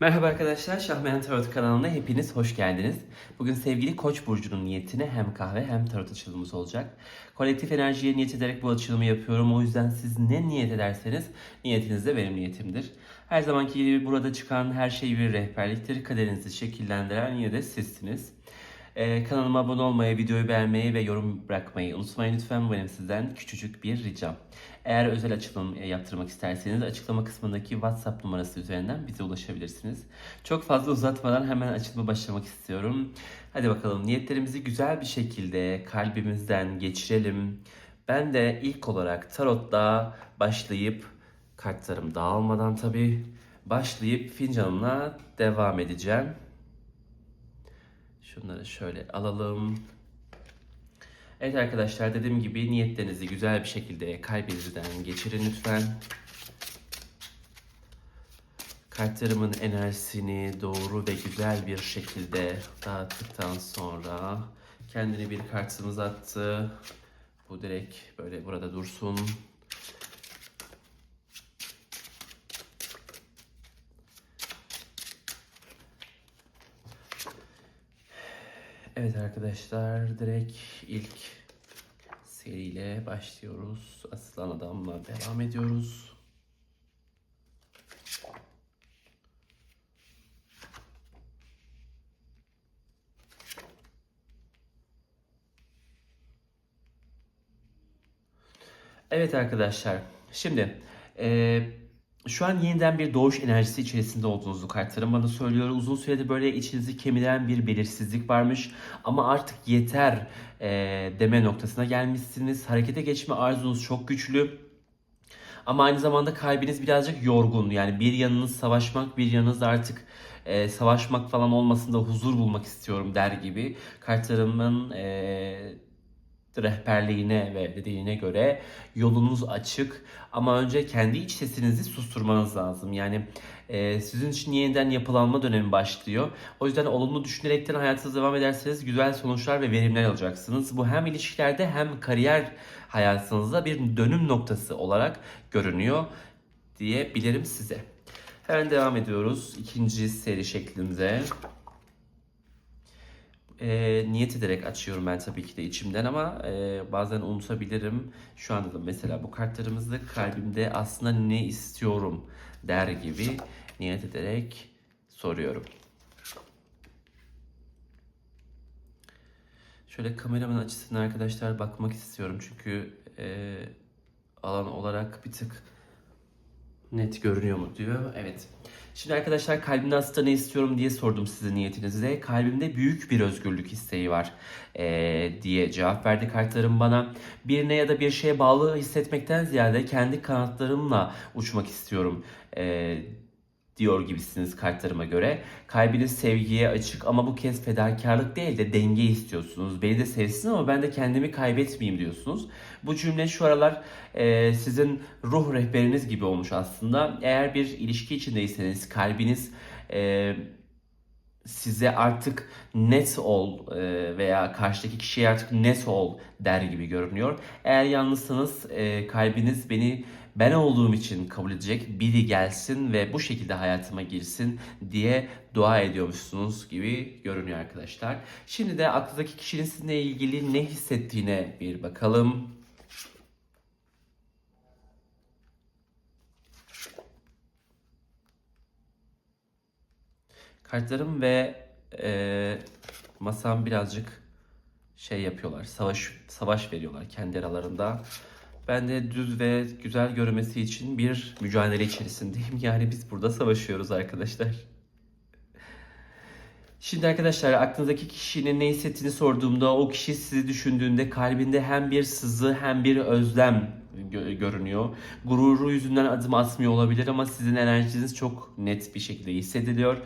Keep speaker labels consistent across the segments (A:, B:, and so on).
A: Merhaba arkadaşlar, Şahmeyan Tarot kanalına hepiniz hoş geldiniz. Bugün sevgili Koç burcunun niyetine hem kahve hem tarot açılımımız olacak. Kolektif enerjiye niyet ederek bu açılımı yapıyorum. O yüzden siz ne niyet ederseniz niyetiniz de benim niyetimdir. Her zamanki gibi burada çıkan her şey bir rehberliktir. Kaderinizi şekillendiren yine de sizsiniz. Ee, kanalıma abone olmayı, videoyu beğenmeyi ve yorum bırakmayı unutmayın lütfen. Bu benim sizden küçücük bir ricam. Eğer özel açılım e, yaptırmak isterseniz açıklama kısmındaki WhatsApp numarası üzerinden bize ulaşabilirsiniz. Çok fazla uzatmadan hemen açılıma başlamak istiyorum. Hadi bakalım niyetlerimizi güzel bir şekilde kalbimizden geçirelim. Ben de ilk olarak tarotla başlayıp kartlarım dağılmadan tabii başlayıp fincanımla devam edeceğim. Şunları şöyle alalım. Evet arkadaşlar dediğim gibi niyetlerinizi güzel bir şekilde kalbinizden geçirin lütfen. Kartlarımın enerjisini doğru ve güzel bir şekilde dağıttıktan sonra kendini bir kartımız attı. Bu direkt böyle burada dursun. Evet arkadaşlar direkt ilk seriyle başlıyoruz. Aslan adamla devam ediyoruz. Evet arkadaşlar şimdi eee, şu an yeniden bir doğuş enerjisi içerisinde olduğunuzu kartlarım bana söylüyor. Uzun süredir böyle içinizi kemiren bir belirsizlik varmış. Ama artık yeter eee, deme noktasına gelmişsiniz. Harekete geçme arzunuz çok güçlü. Ama aynı zamanda kalbiniz birazcık yorgun. Yani bir yanınız savaşmak, bir yanınız artık eee, savaşmak falan olmasın da huzur bulmak istiyorum der gibi. Kartlarımın eee rehberliğine ve dediğine göre yolunuz açık ama önce kendi iç sesinizi susturmanız lazım. Yani e, sizin için yeniden yapılanma dönemi başlıyor. O yüzden olumlu düşünerekten hayatınıza devam ederseniz güzel sonuçlar ve verimler alacaksınız. Bu hem ilişkilerde hem kariyer hayatınızda bir dönüm noktası olarak görünüyor diyebilirim size. Hemen devam ediyoruz ikinci seri şeklimize. E, niyet ederek açıyorum ben tabii ki de içimden ama e, bazen unutabilirim. Şu anda da mesela bu kartlarımızda kalbimde aslında ne istiyorum der gibi niyet ederek soruyorum. Şöyle kameramın açısına arkadaşlar bakmak istiyorum çünkü e, alan olarak bir tık net görünüyor mu diyor. Evet. Şimdi arkadaşlar kalbimde aslında ne istiyorum diye sordum size niyetinize. Kalbimde büyük bir özgürlük isteği var ee, diye cevap verdi kartlarım bana. Birine ya da bir şeye bağlı hissetmekten ziyade kendi kanatlarımla uçmak istiyorum ee, diyor gibisiniz kartlarıma göre. Kalbiniz sevgiye açık ama bu kez fedakarlık değil de denge istiyorsunuz. Beni de sevsin ama ben de kendimi kaybetmeyeyim diyorsunuz. Bu cümle şu aralar e, sizin ruh rehberiniz gibi olmuş aslında. Eğer bir ilişki içindeyseniz kalbiniz e, size artık net ol e, veya karşıdaki kişiye artık net ol der gibi görünüyor. Eğer yalnızsanız e, kalbiniz beni ben olduğum için kabul edecek biri gelsin ve bu şekilde hayatıma girsin diye dua ediyormuşsunuz gibi görünüyor arkadaşlar. Şimdi de aklınızdaki kişinin sizinle ilgili ne hissettiğine bir bakalım. Kartlarım ve e, masam birazcık şey yapıyorlar. Savaş savaş veriyorlar kendi aralarında. Ben de düz ve güzel görünmesi için bir mücadele içerisindeyim. Yani biz burada savaşıyoruz arkadaşlar. Şimdi arkadaşlar aklınızdaki kişinin ne hissettiğini sorduğumda o kişi sizi düşündüğünde kalbinde hem bir sızı hem bir özlem gö- görünüyor. Gururu yüzünden adım atmıyor olabilir ama sizin enerjiniz çok net bir şekilde hissediliyor.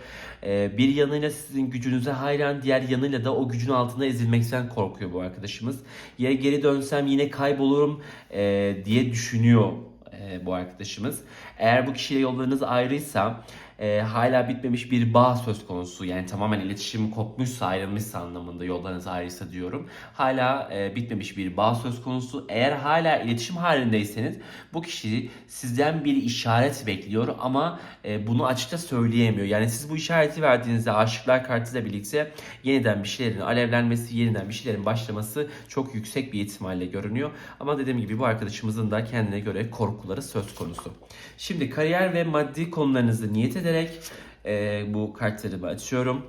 A: Ee, bir yanıyla sizin gücünüze hayran, diğer yanıyla da o gücün altında ezilmekten korkuyor bu arkadaşımız. Ya geri dönsem yine kaybolurum e, diye düşünüyor e, bu arkadaşımız. Eğer bu kişiyle yollarınız ayrıysa e, hala bitmemiş bir bağ söz konusu. Yani tamamen iletişim kopmuşsa ayrılmışsa anlamında yollarınız ayrıysa diyorum. Hala e, bitmemiş bir bağ söz konusu. Eğer hala iletişim halindeyseniz bu kişi sizden bir işaret bekliyor ama e, bunu açıkça söyleyemiyor. Yani siz bu işareti verdiğinizde aşıklar kartıyla birlikte yeniden bir şeylerin alevlenmesi, yeniden bir şeylerin başlaması çok yüksek bir ihtimalle görünüyor. Ama dediğim gibi bu arkadaşımızın da kendine göre korkuları söz konusu. Şimdi kariyer ve maddi konularınızı niyet ederek e, bu kartlarımı açıyorum.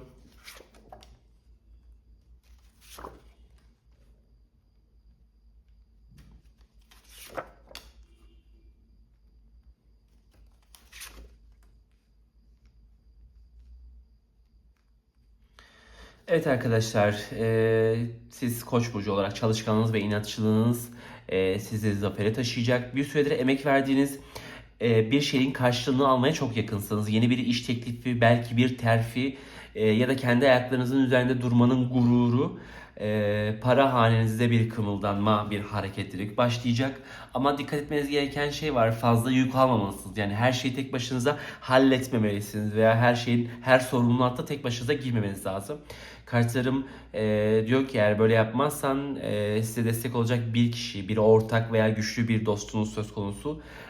A: Evet arkadaşlar, e, siz Koç burcu olarak çalışkanlığınız ve inatçılığınız e, sizi zafere taşıyacak. Bir süredir emek verdiğiniz bir şeyin karşılığını almaya çok yakınsınız. Yeni bir iş teklifi, belki bir terfi e, ya da kendi ayaklarınızın üzerinde durmanın gururu e, para hanenizde bir kımıldanma, bir hareketlilik başlayacak. Ama dikkat etmeniz gereken şey var. Fazla yük almamalısınız. Yani her şeyi tek başınıza halletmemelisiniz veya her şeyin her sorumluluğu hatta tek başınıza girmemeniz lazım. Kartlarım e, diyor ki eğer böyle yapmazsan e, size destek olacak bir kişi, bir ortak veya güçlü bir dostunuz söz konusu e,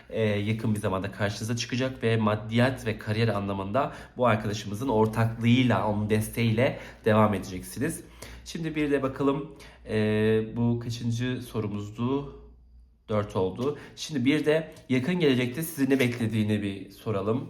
A: yakın bir zamanda karşınıza çıkacak ve maddiyat ve kariyer anlamında bu arkadaşımızın ortaklığıyla, onun desteğiyle devam edeceksiniz. Şimdi bir de bakalım e, bu kaçıncı sorumuzdu? 4 oldu. Şimdi bir de yakın gelecekte sizi ne beklediğini bir soralım.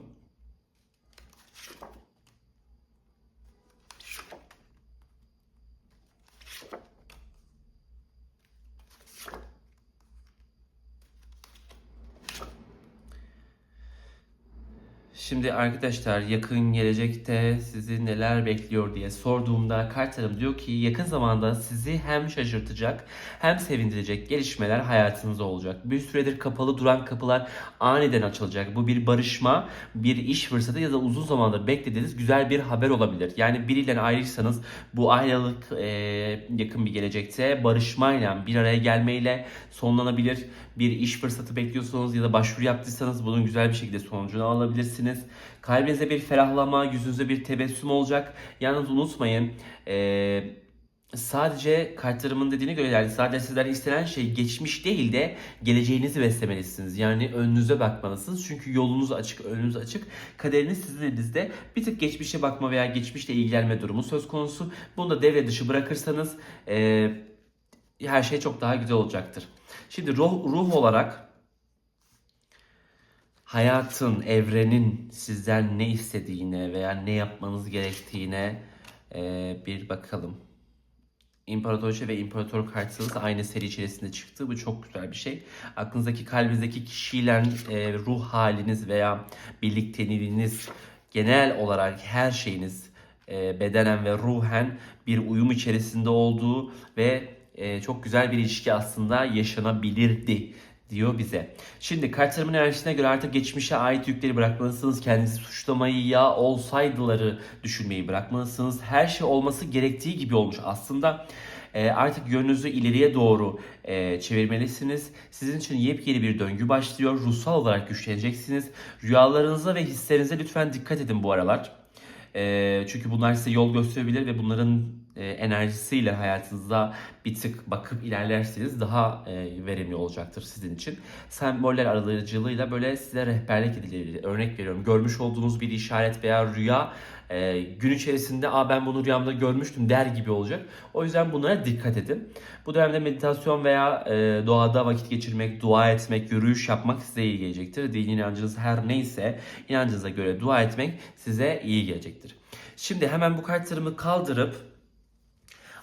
A: Şimdi arkadaşlar yakın gelecekte sizi neler bekliyor diye sorduğumda kartlarım diyor ki yakın zamanda sizi hem şaşırtacak hem sevindirecek gelişmeler hayatınızda olacak. Bir süredir kapalı duran kapılar aniden açılacak. Bu bir barışma, bir iş fırsatı ya da uzun zamandır beklediğiniz güzel bir haber olabilir. Yani biriyle ayrıysanız bu ayrılık e, yakın bir gelecekte barışmayla bir araya gelmeyle sonlanabilir. Bir iş fırsatı bekliyorsanız ya da başvuru yaptıysanız bunun güzel bir şekilde sonucunu alabilirsiniz. Kalbinize bir ferahlama, yüzünüze bir tebessüm olacak. Yalnız unutmayın e, sadece kartlarımın dediğine göre yani sadece sizden istenen şey geçmiş değil de geleceğinizi beslemelisiniz. Yani önünüze bakmalısınız. Çünkü yolunuz açık, önünüz açık. Kaderiniz sizin elinizde. Bir tık geçmişe bakma veya geçmişle ilgilenme durumu söz konusu. Bunu da devre dışı bırakırsanız e, her şey çok daha güzel olacaktır. Şimdi ruh, ruh olarak hayatın, evrenin sizden ne istediğine veya ne yapmanız gerektiğine e, bir bakalım. İmparatoriçe ve İmparator kartınız aynı seri içerisinde çıktı. Bu çok güzel bir şey. Aklınızdaki, kalbinizdeki kişiyle e, ruh haliniz veya birlikteliğiniz, genel olarak her şeyiniz e, bedenen ve ruhen bir uyum içerisinde olduğu ve e, çok güzel bir ilişki aslında yaşanabilirdi diyor bize. Şimdi kartlarımın enerjisine göre artık geçmişe ait yükleri bırakmalısınız. Kendinizi suçlamayı ya olsaydıları düşünmeyi bırakmalısınız. Her şey olması gerektiği gibi olmuş. Aslında e, artık yönünüzü ileriye doğru e, çevirmelisiniz. Sizin için yepyeni bir döngü başlıyor. Ruhsal olarak güçleneceksiniz. Rüyalarınıza ve hislerinize lütfen dikkat edin bu aralar. E, çünkü bunlar size yol gösterebilir ve bunların e, enerjisiyle hayatınızda bir tık bakıp ilerlerseniz daha e, verimli olacaktır sizin için. Semboller aracılığıyla böyle size rehberlik edilebilir. Örnek veriyorum görmüş olduğunuz bir işaret veya rüya e, gün içerisinde Aa, ben bunu rüyamda görmüştüm der gibi olacak. O yüzden bunlara dikkat edin. Bu dönemde meditasyon veya doğada vakit geçirmek, dua etmek, yürüyüş yapmak size iyi gelecektir. Dini inancınız her neyse inancınıza göre dua etmek size iyi gelecektir. Şimdi hemen bu kartlarımı kaldırıp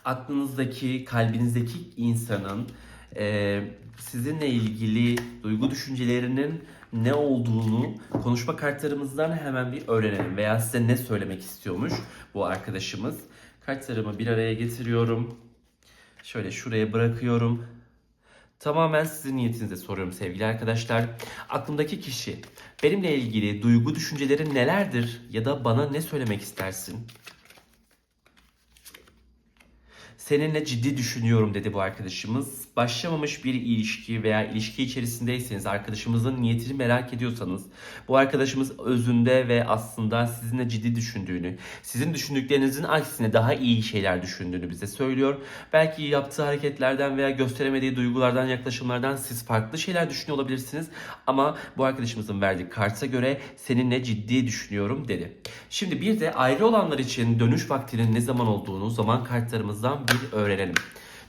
A: aklınızdaki, kalbinizdeki insanın e, sizinle ilgili duygu düşüncelerinin ne olduğunu konuşma kartlarımızdan hemen bir öğrenelim veya size ne söylemek istiyormuş bu arkadaşımız. Kartlarımı bir araya getiriyorum. Şöyle şuraya bırakıyorum. Tamamen sizin niyetinize soruyorum sevgili arkadaşlar. Aklımdaki kişi benimle ilgili duygu düşüncelerin nelerdir ya da bana ne söylemek istersin? Seninle ciddi düşünüyorum dedi bu arkadaşımız. Başlamamış bir ilişki veya ilişki içerisindeyseniz, arkadaşımızın niyetini merak ediyorsanız, bu arkadaşımız özünde ve aslında sizinle ciddi düşündüğünü, sizin düşündüklerinizin aksine daha iyi şeyler düşündüğünü bize söylüyor. Belki yaptığı hareketlerden veya gösteremediği duygulardan, yaklaşımlardan siz farklı şeyler düşünüyor olabilirsiniz. Ama bu arkadaşımızın verdiği karta göre seninle ciddi düşünüyorum dedi. Şimdi bir de ayrı olanlar için dönüş vaktinin ne zaman olduğunu zaman kartlarımızdan bir öğrenelim.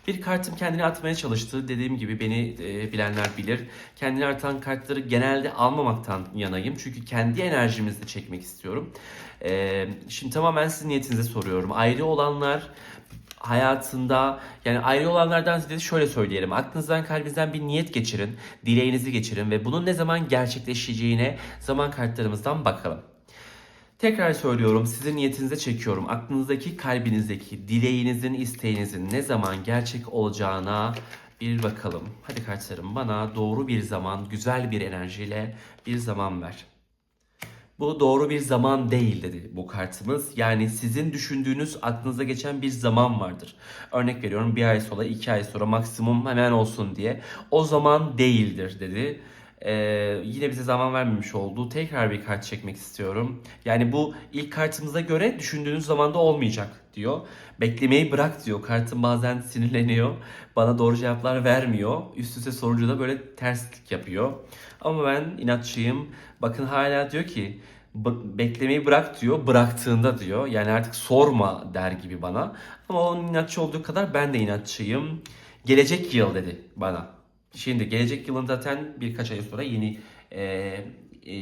A: Bir kartım kendini atmaya çalıştı. Dediğim gibi beni e, bilenler bilir. Kendini atan kartları genelde almamaktan yanayım. Çünkü kendi enerjimizle çekmek istiyorum. E, şimdi tamamen sizin niyetinize soruyorum. Ayrı olanlar hayatında yani ayrı olanlardan ziyade şöyle söyleyelim. Aklınızdan kalbinizden bir niyet geçirin. Dileğinizi geçirin ve bunun ne zaman gerçekleşeceğine zaman kartlarımızdan bakalım. Tekrar söylüyorum sizin niyetinize çekiyorum. Aklınızdaki, kalbinizdeki, dileğinizin, isteğinizin ne zaman gerçek olacağına bir bakalım. Hadi kartlarım bana doğru bir zaman, güzel bir enerjiyle bir zaman ver. Bu doğru bir zaman değil dedi bu kartımız. Yani sizin düşündüğünüz aklınıza geçen bir zaman vardır. Örnek veriyorum bir ay sonra iki ay sonra maksimum hemen olsun diye. O zaman değildir dedi. Ee, yine bize zaman vermemiş oldu. Tekrar bir kart çekmek istiyorum. Yani bu ilk kartımıza göre düşündüğünüz zamanda olmayacak diyor. Beklemeyi bırak diyor. Kartım bazen sinirleniyor. Bana doğru cevaplar vermiyor. Üst üste sorunca da böyle terslik yapıyor. Ama ben inatçıyım. Bakın hala diyor ki "B- beklemeyi bırak diyor. Bıraktığında diyor. Yani artık sorma der gibi bana. Ama onun inatçı olduğu kadar ben de inatçıyım. Gelecek yıl dedi bana. Şimdi gelecek yılın zaten birkaç ay sonra yeni e, e,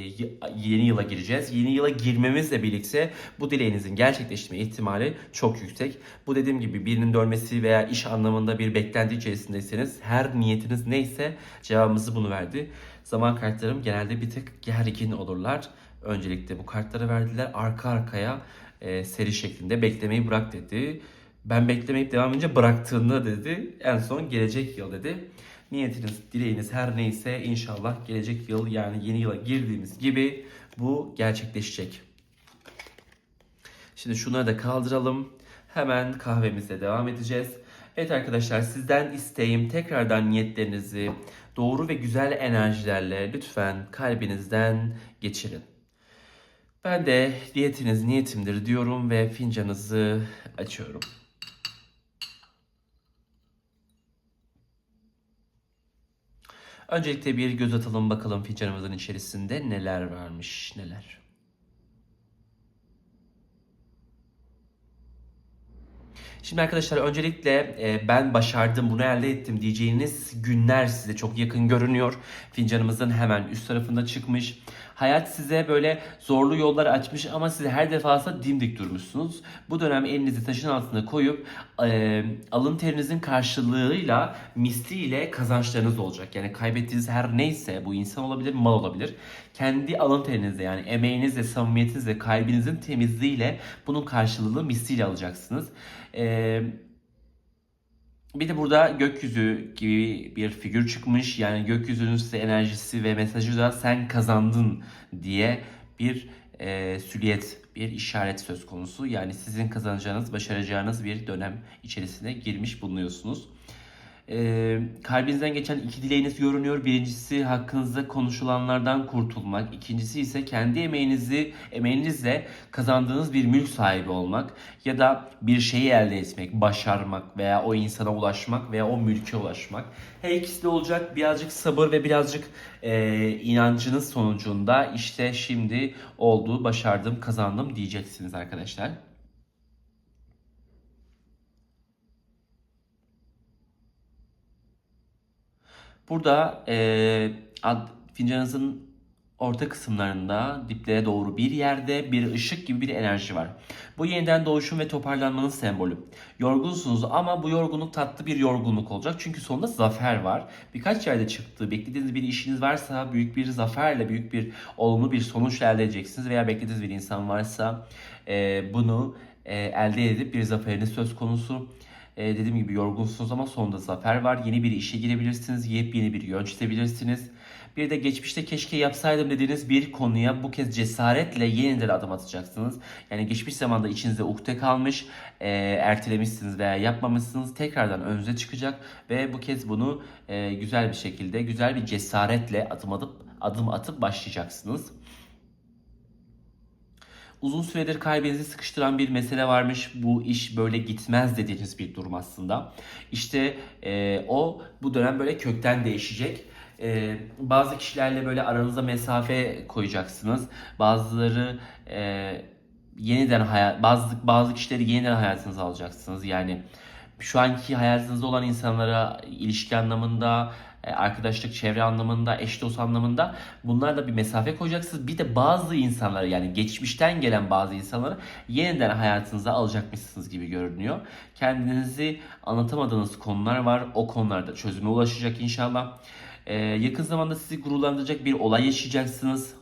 A: yeni yıla gireceğiz. Yeni yıla girmemizle birlikte bu dileğinizin gerçekleşme ihtimali çok yüksek. Bu dediğim gibi birinin dönmesi veya iş anlamında bir beklenti içerisindeyseniz her niyetiniz neyse cevabımızı bunu verdi. Zaman kartlarım genelde bir tık gergin olurlar. Öncelikle bu kartları verdiler arka arkaya e, seri şeklinde beklemeyi bırak dedi. Ben beklemeyip devam edince bıraktığında dedi. En son gelecek yıl dedi. Niyetiniz, dileğiniz her neyse inşallah gelecek yıl yani yeni yıla girdiğimiz gibi bu gerçekleşecek. Şimdi şunları da kaldıralım. Hemen kahvemize devam edeceğiz. Evet arkadaşlar sizden isteğim tekrardan niyetlerinizi doğru ve güzel enerjilerle lütfen kalbinizden geçirin. Ben de niyetiniz niyetimdir diyorum ve fincanınızı açıyorum. Öncelikle bir göz atalım bakalım fincanımızın içerisinde neler varmış neler. Şimdi arkadaşlar öncelikle e, ben başardım bunu elde ettim diyeceğiniz günler size çok yakın görünüyor. Fincanımızın hemen üst tarafında çıkmış. Hayat size böyle zorlu yollar açmış ama siz her defasında dimdik durmuşsunuz. Bu dönem elinizi taşın altına koyup e, alın terinizin karşılığıyla misliyle kazançlarınız olacak. Yani kaybettiğiniz her neyse bu insan olabilir, mal olabilir. Kendi alın terinizle yani emeğinizle, samimiyetinizle, kalbinizin temizliğiyle bunun karşılığını misliyle alacaksınız. Eee bir de burada gökyüzü gibi bir figür çıkmış. Yani gökyüzünün size enerjisi ve mesajı da sen kazandın diye bir e, süliyet, bir işaret söz konusu. Yani sizin kazanacağınız, başaracağınız bir dönem içerisine girmiş bulunuyorsunuz. E, kalbinizden geçen iki dileğiniz görünüyor. Birincisi hakkınızda konuşulanlardan kurtulmak. İkincisi ise kendi emeğinizi, emeğinizle kazandığınız bir mülk sahibi olmak ya da bir şeyi elde etmek, başarmak veya o insana ulaşmak veya o mülke ulaşmak. Her ikisi de olacak. Birazcık sabır ve birazcık e, inancınız sonucunda işte şimdi oldu, başardım, kazandım diyeceksiniz arkadaşlar. Burada e, ad, fincanınızın orta kısımlarında diplere doğru bir yerde bir ışık gibi bir enerji var. Bu yeniden doğuşun ve toparlanmanın sembolü. Yorgunsunuz ama bu yorgunluk tatlı bir yorgunluk olacak. Çünkü sonunda zafer var. Birkaç yerde çıktı. Beklediğiniz bir işiniz varsa büyük bir zaferle, büyük bir olumlu bir sonuçla elde edeceksiniz. Veya beklediğiniz bir insan varsa e, bunu e, elde edip bir zaferiniz söz konusu. E, dediğim gibi yorgunsunuz ama sonunda zafer var. Yeni bir işe girebilirsiniz. Yepyeni bir yön çizebilirsiniz. Bir de geçmişte keşke yapsaydım dediğiniz bir konuya bu kez cesaretle yeniden adım atacaksınız. Yani geçmiş zamanda içinizde ukde kalmış, e, ertelemişsiniz veya yapmamışsınız. Tekrardan önünüze çıkacak ve bu kez bunu e, güzel bir şekilde, güzel bir cesaretle adım atıp adım atıp başlayacaksınız. Uzun süredir kalbinizi sıkıştıran bir mesele varmış. Bu iş böyle gitmez dediğiniz bir durum aslında. İşte e, o bu dönem böyle kökten değişecek. E, bazı kişilerle böyle aranıza mesafe koyacaksınız. Bazıları e, yeniden hayat bazı bazı kişileri yeniden hayatınıza alacaksınız. Yani şu anki hayatınızda olan insanlara ilişki anlamında, arkadaşlık, çevre anlamında, eş dost anlamında bunlarla bir mesafe koyacaksınız. Bir de bazı insanları yani geçmişten gelen bazı insanları yeniden hayatınıza alacakmışsınız gibi görünüyor. Kendinizi anlatamadığınız konular var. O konularda çözüme ulaşacak inşallah. E, yakın zamanda sizi gururlandıracak bir olay yaşayacaksınız.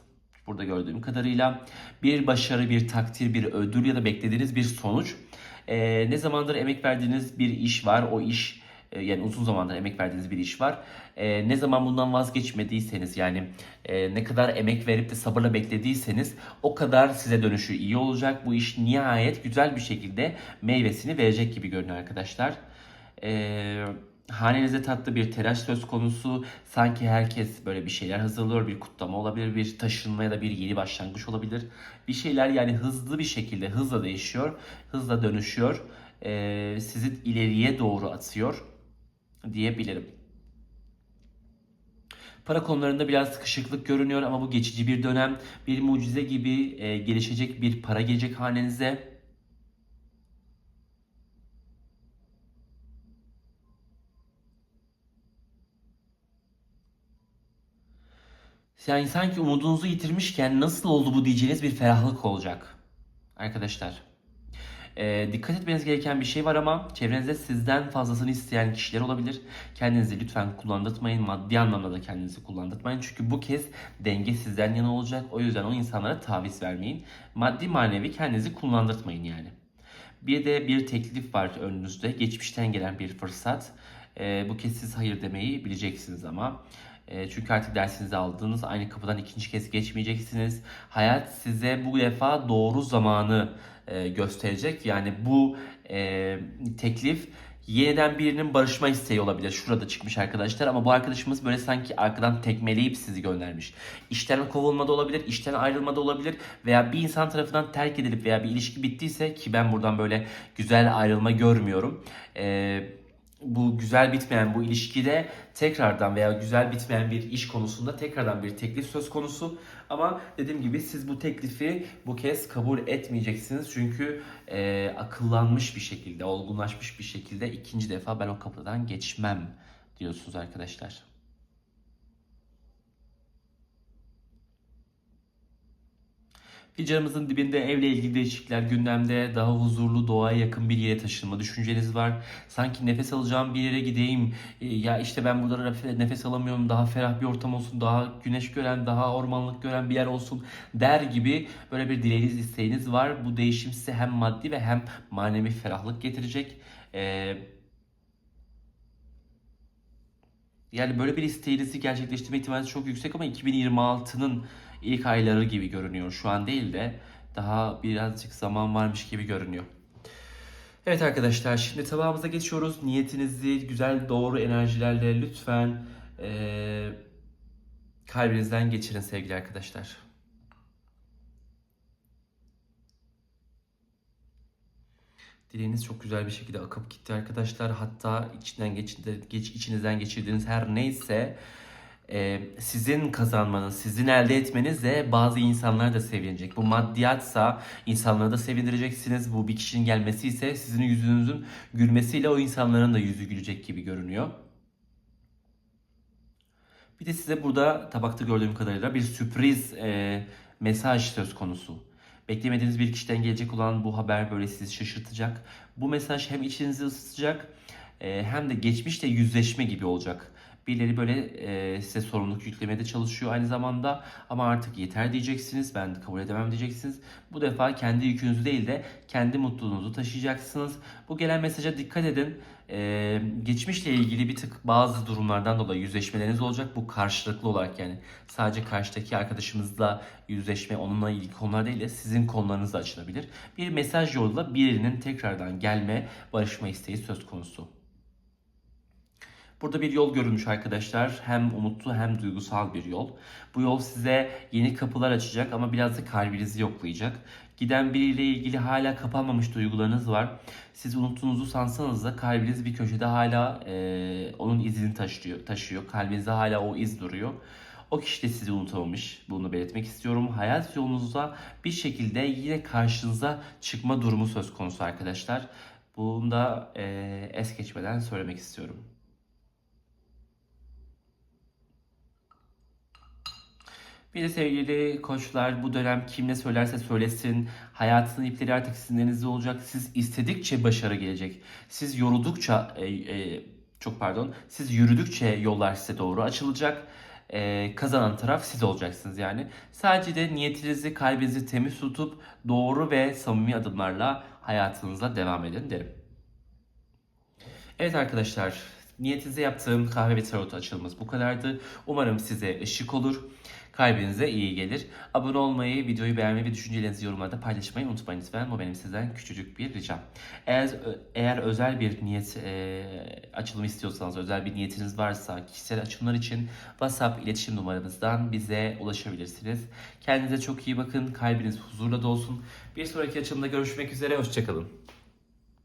A: Burada gördüğüm kadarıyla bir başarı, bir takdir, bir ödül ya da beklediğiniz bir sonuç. Ee, ne zamandır emek verdiğiniz bir iş var. O iş e, yani uzun zamandır emek verdiğiniz bir iş var. Ee, ne zaman bundan vazgeçmediyseniz yani e, ne kadar emek verip de sabırla beklediyseniz o kadar size dönüşü iyi olacak. Bu iş nihayet güzel bir şekilde meyvesini verecek gibi görünüyor arkadaşlar. Eee hanenize tatlı bir telaş söz konusu. Sanki herkes böyle bir şeyler hazırlıyor. Bir kutlama olabilir, bir taşınma ya da bir yeni başlangıç olabilir. Bir şeyler yani hızlı bir şekilde hızla değişiyor, hızla dönüşüyor. Ee, sizi ileriye doğru atıyor diyebilirim. Para konularında biraz sıkışıklık görünüyor ama bu geçici bir dönem. Bir mucize gibi e, gelişecek bir para gelecek hanenize. Yani sanki umudunuzu yitirmişken nasıl oldu bu diyeceğiniz bir ferahlık olacak. Arkadaşlar. Ee, dikkat etmeniz gereken bir şey var ama çevrenizde sizden fazlasını isteyen kişiler olabilir. Kendinizi lütfen kullandırtmayın. Maddi anlamda da kendinizi kullandırtmayın. Çünkü bu kez denge sizden yana olacak. O yüzden o insanlara taviz vermeyin. Maddi manevi kendinizi kullandırtmayın yani. Bir de bir teklif var önünüzde. Geçmişten gelen bir fırsat. Ee, bu kez siz hayır demeyi bileceksiniz ama. E, çünkü artık dersinizi aldınız. Aynı kapıdan ikinci kez geçmeyeceksiniz. Hayat size bu defa doğru zamanı e, gösterecek. Yani bu e, teklif yeniden birinin barışma isteği olabilir. Şurada çıkmış arkadaşlar ama bu arkadaşımız böyle sanki arkadan tekmeleyip sizi göndermiş. İşten kovulma da olabilir, işten ayrılma da olabilir veya bir insan tarafından terk edilip veya bir ilişki bittiyse ki ben buradan böyle güzel ayrılma görmüyorum. Eee bu güzel bitmeyen bu ilişkide tekrardan veya güzel bitmeyen bir iş konusunda tekrardan bir teklif söz konusu. Ama dediğim gibi siz bu teklifi bu kez kabul etmeyeceksiniz. Çünkü e, akıllanmış bir şekilde, olgunlaşmış bir şekilde ikinci defa ben o kapıdan geçmem diyorsunuz arkadaşlar. Fincanımızın dibinde evle ilgili değişiklikler gündemde. Daha huzurlu, doğaya yakın bir yere taşınma düşünceniz var. Sanki nefes alacağım bir yere gideyim. Ee, ya işte ben burada nefes alamıyorum. Daha ferah bir ortam olsun. Daha güneş gören, daha ormanlık gören bir yer olsun der gibi böyle bir dileğiniz, isteğiniz var. Bu değişim size hem maddi ve hem manevi ferahlık getirecek. Ee, yani böyle bir isteğinizi gerçekleştirme ihtimali çok yüksek ama 2026'nın ilk ayları gibi görünüyor. Şu an değil de daha birazcık zaman varmış gibi görünüyor. Evet arkadaşlar şimdi tabağımıza geçiyoruz. Niyetinizi güzel doğru enerjilerle lütfen ee, kalbinizden geçirin sevgili arkadaşlar. Dileğiniz çok güzel bir şekilde akıp gitti arkadaşlar. Hatta içinden geçinde, geç, içinizden geçirdiğiniz her neyse e, sizin kazanmanız, sizin elde etmenizle bazı insanlar da sevinecek. Bu maddiyatsa insanları da sevindireceksiniz. Bu bir kişinin gelmesi ise sizin yüzünüzün gülmesiyle o insanların da yüzü gülecek gibi görünüyor. Bir de size burada tabakta gördüğüm kadarıyla bir sürpriz e, mesaj söz konusu. Beklemediğiniz bir kişiden gelecek olan bu haber böyle sizi şaşırtacak. Bu mesaj hem içinizi ısıtacak e, hem de geçmişte yüzleşme gibi olacak Birileri böyle e, size sorumluluk yüklemeye de çalışıyor aynı zamanda. Ama artık yeter diyeceksiniz. Ben kabul edemem diyeceksiniz. Bu defa kendi yükünüzü değil de kendi mutluluğunuzu taşıyacaksınız. Bu gelen mesaja dikkat edin. Ee, geçmişle ilgili bir tık bazı durumlardan dolayı yüzleşmeleriniz olacak. Bu karşılıklı olarak yani sadece karşıdaki arkadaşımızla yüzleşme, onunla ilgili konular değil de sizin konularınız da açılabilir. Bir mesaj yoluyla birinin tekrardan gelme, barışma isteği söz konusu. Burada bir yol görülmüş arkadaşlar. Hem umutlu hem duygusal bir yol. Bu yol size yeni kapılar açacak ama biraz da kalbinizi yoklayacak. Giden biriyle ilgili hala kapanmamış duygularınız var. Siz unuttuğunuzu sansanız da kalbiniz bir köşede hala e, onun izini taşıyor, taşıyor. Kalbinizde hala o iz duruyor. O kişi de sizi unutamamış. Bunu belirtmek istiyorum. Hayat yolunuzda bir şekilde yine karşınıza çıkma durumu söz konusu arkadaşlar. Bunu da e, es geçmeden söylemek istiyorum. Bir de sevgili koçlar bu dönem kim ne söylerse söylesin hayatının ipleri artık sizin olacak. Siz istedikçe başarı gelecek. Siz yoruldukça e, e, çok pardon siz yürüdükçe yollar size doğru açılacak. E, kazanan taraf siz olacaksınız yani. Sadece de niyetinizi kalbinizi temiz tutup doğru ve samimi adımlarla hayatınıza devam edin derim. Evet arkadaşlar, niyetinize yaptığım kahve ve tarot açılımımız bu kadardı. Umarım size ışık olur, kalbinize iyi gelir. Abone olmayı, videoyu beğenmeyi ve düşüncelerinizi yorumlarda paylaşmayı unutmayın lütfen. Bu benim sizden küçücük bir ricam. Eğer eğer özel bir niyet e, açılımı istiyorsanız, özel bir niyetiniz varsa kişisel açılımlar için WhatsApp iletişim numaramızdan bize ulaşabilirsiniz. Kendinize çok iyi bakın, kalbiniz huzurla dolsun. Bir sonraki açılımda görüşmek üzere, hoşçakalın.